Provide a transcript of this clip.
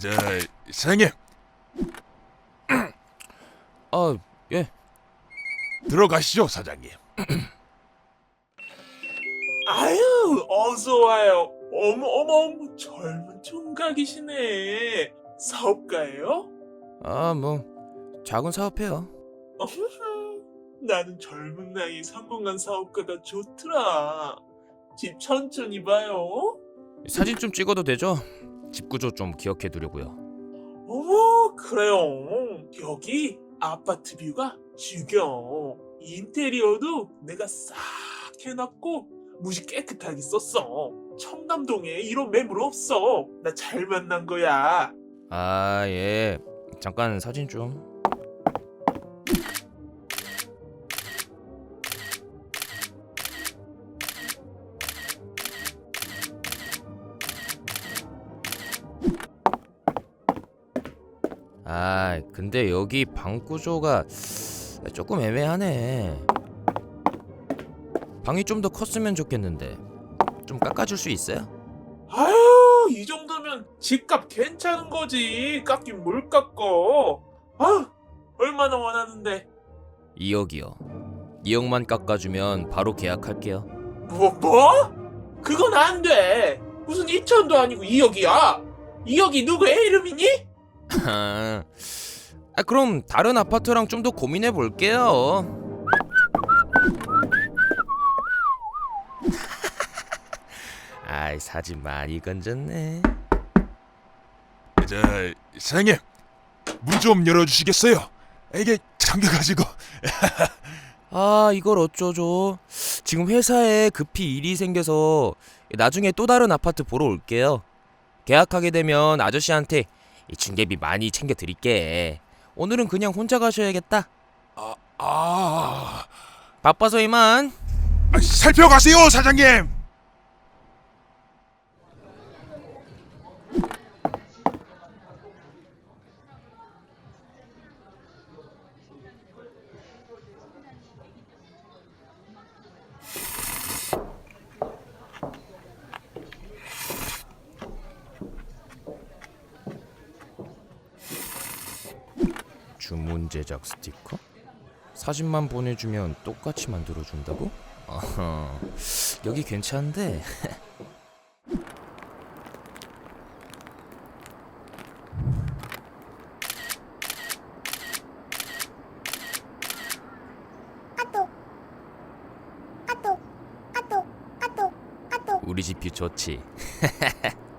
저 사장님 아, 예. 들어가시죠 사장님. 아유, 어서 와요. 어머, 어머, 어머, 젊은 총각이시네. 사업가예요? 아, 뭐 작은 사업해요. 나는 젊은 나이에 성공한 사업가가 좋더라. 집 천천히 봐요. 사진 좀 찍어도 되죠? 집 구조 좀 기억해 두려고요. 어머, 그래요. 여기 아파트 뷰가 죽여. 인테리어도 내가 싹 해놨고, 무지 깨끗하게 썼어. 청담동에 이런 매물 없어. 나 잘 만난 거야. 아, 예. 잠깐 사진 좀. 아, 근데 여기 방 구조가 조금 애매하네. 방이 좀 더 컸으면 좋겠는데. 좀 깎아줄 수 있어요? 아유, 이 정도면 집값 괜찮은 거지. 깎긴 뭘 깎어. 아, 얼마나 원하는데. 2억이요. 2억만 깎아주면 바로 계약할게요. 뭐, 뭐? 그건 안 돼. 무슨 2천도 아니고 2억이야. 2억이 누구의 이름이니? 아, 그럼 다른 아파트랑 좀 더 고민해 볼게요. 아이 사진 많이 건졌네. 저 사장님 문 좀 열어주시겠어요? 이게 잠겨가지고. 아 이걸 어쩌죠? 지금 회사에 급히 일이 생겨서 나중에 또 다른 아파트 보러 올게요. 계약하게 되면 아저씨한테 이 중개비 많이 챙겨 드릴게. 오늘은 그냥 혼자 가셔야겠다. 아, 아, 바빠서 이만. 아, 살펴가세요 사장님. 주문 제작 스티커? 사진만 보내주면 똑같이 만들어준다고? 어허, 여기 괜찮은데? 우리 집뷰 좋지?